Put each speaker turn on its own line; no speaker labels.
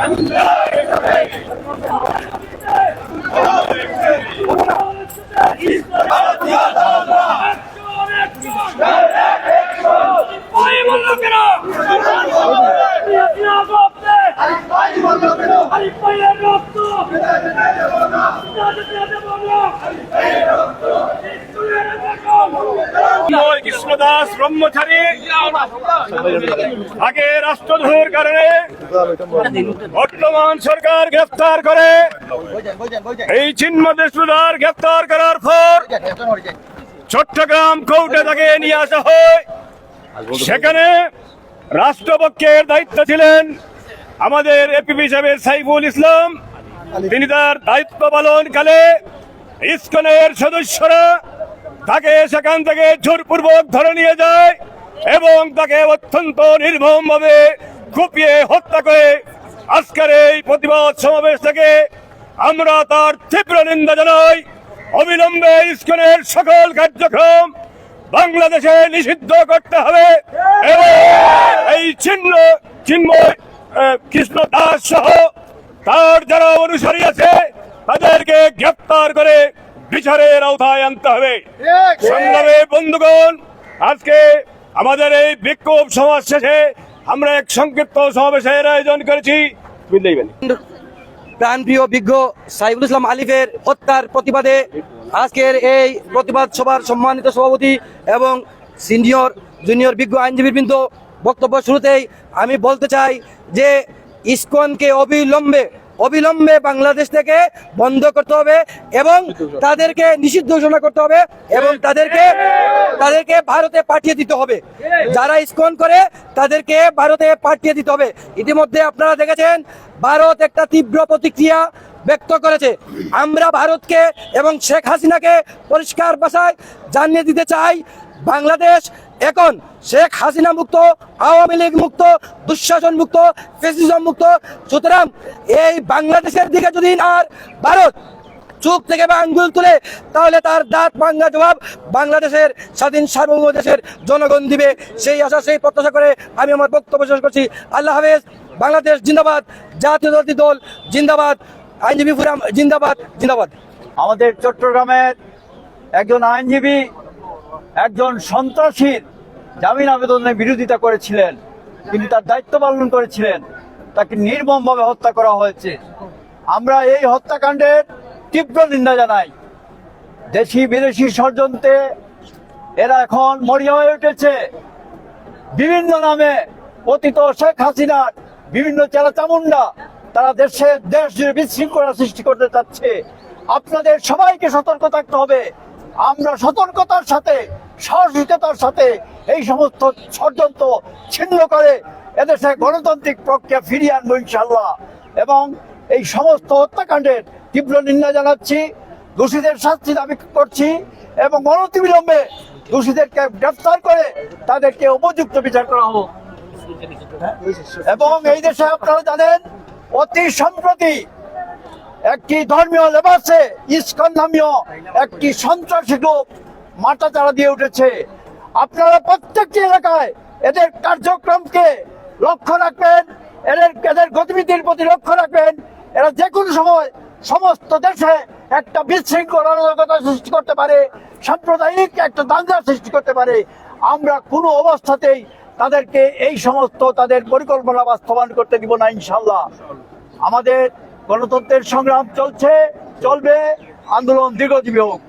He's Krishnadas ব্রহ্মচারী। আগে রাষ্ট্রদ্রোহের কারণে বর্তমান সরকার গ্রেফতার করে। এই চিহ্ন দেশদার গ্রেফতার করার পর চট্টগ্রাম কোর্টে তাকে নিয়ে আসা হয়। সেখানে রাষ্ট্রপক্ষের দায়িত্ব ছিলেন আমাদের এপিপি সাহেবের সাইফুল ইসলাম। তিনি তার দায়িত্ব পালনকালে ইস্কনের সদস্যরা তাকে সেখান থেকে জোরপূর্বক ধরে নিয়ে যায় এবং তাকে অত্যন্ত নির্মম ভাবে কুপিয়ে হত্যা করে আজকের এই প্রতিবাদ সমাবেশ থেকে আমরা তার তীব্র নিন্দা জানাই। অবিলম্বে ইস্কনের সকল কার্যক্রম বাংলাদেশে নিষিদ্ধ করতে হবে এবং এই চিহ্ন চিন্ময় কৃষ্ণ দাস সহ তার যারা অনুসারী আছে, তাদেরকে গ্রেপ্তার করে বিচারের আওতায় আনতে হবে। সংগ্রামে বন্ধুগণ, আজকে আমাদের এই বিক্ষোভ সমাজ শেষে আমরা এক সংক্ষিপ্ত সমাবেশের আয়োজন করেছি।
প্রাণপ্রিয় বিজ্ঞ সাইফুল ইসলাম আলিফের হত্যার প্রতিবাদে আজকের এই প্রতিবাদ সভার সম্মানিত সভাপতি এবং সিনিয়র, জুনিয়র বিজ্ঞ আইনজীবী বৃন্দ বক্তব্য শুরুতেই আমি বলতে চাই যে ইসকনকে অবিলম্বে অবিলম্বে বাংলাদেশ থেকে বন্ধ করতে হবে এবং তাদেরকে নিষিদ্ধ ঘোষণা করতে হবে এবং তাদেরকে তাদেরকে ভারতে পাঠিয়ে দিতে হবে। যারা ইসকন করে, তাদেরকে ভারতে পাঠিয়ে দিতে হবে। ইতিমধ্যে আপনারা দেখেছেন, ভারত একটা তীব্র প্রতিক্রিয়া ব্যক্ত করেছে। আমরা ভারতকে এবং শেখ হাসিনাকে পরিষ্কার ভাষায় জানিয়ে দিতে চাই, বাংলাদেশ এখন শেখ হাসিনা মুক্ত, আওয়ামী লীগ মুক্ত, দুঃশাসন মুক্ত ফেসিজম মুক্ত। সুতরাং এই বাংলাদেশের দিকে যদি আর ভারত চুপ থেকে বা আঙ্গুল তুলে, তাহলে তার দাঁত ভাঙ্গা জবাব বাংলাদেশের স্বাধীন সার্বভৌম দেশের জনগণ দিবে। সেই আশা, সেই প্রত্যাশা করে আমি আমার বক্তব্য শেষ করছি। আল্লাহ হাফেজ, বাংলাদেশ জিন্দাবাদ, জাতীয়তাবাদী দল জিন্দাবাদ, আইনজীবী ফুরাম জিন্দাবাদ জিন্দাবাদ।
আমাদের চট্টগ্রামের একজন আইনজীবী একজন সন্ত্রাসীর জামিন আবেদনের বিরোধিতা করেছিলেন। তিনি তার দায়িত্ব পালন করেছিলেন। তাকে নির্মমভাবে হত্যা করা হয়েছে। আমরা এই হত্যাকাণ্ডের তীব্র নিন্দা জানাই। দেশি, বিদেশি ষড়যন্ত্রে এরা এখন মরিয়া হয়ে উঠেছে। বিভিন্ন নামে অতীত শেখ হাসিনার বিভিন্ন চেলা চামুন্ডা তারা দেশে দেশ জুড়ে বিশৃঙ্খলা সৃষ্টি করতে চাচ্ছে। আপনাদের সবাইকে সতর্ক থাকতে হবে। আমরা সতর্কতার সাথে, সাহসিকতার সাথে এই সমস্ত ষড়যন্ত্র ছিন্ন করে এদেশে গণতান্ত্রিক প্রক্রিয়া ফিরিয়ে আনব ইনশাল্লাহ এবং এই সমস্ত হত্যাকাণ্ডের তীব্র নিন্দা জানাচ্ছি, দোষীদের শাস্তি দাবি করছি এবং অনতিবিলম্বে দোষীদেরকে গ্রেফতার করে তাদেরকে উপযুক্ত বিচার করা হোক। এবং এই দেশে আপনারা জানেন, অতি সম্প্রতি একটি ধর্মীয় লেবাসে ইস্কন নামীয় একটি সন্ত্রাসী গ্রুপ মাথা চারা দিয়ে উঠেছে। আপনারা প্রত্যেকটি এলাকায় এদের কার্যক্রমকে লক্ষ্য রাখবেন, এদের এদের গতিবিধির প্রতি লক্ষ্য রাখবেন। এরা যে কোনো সময় সমস্ত দেশে একটা বিশৃঙ্খল সৃষ্টি করতে পারে, সাম্প্রদায়িক একটা দাঙ্গা সৃষ্টি করতে পারে। আমরা কোনো অবস্থাতেই তাদেরকে এই সমস্ত, তাদের পরিকল্পনা বাস্তবায়ন করতে দিব না ইনশাল্লাহ আমাদের গণতন্ত্রের সংগ্রাম চলছে চলবে আন্দোলন দীর্ঘজীবী হোক।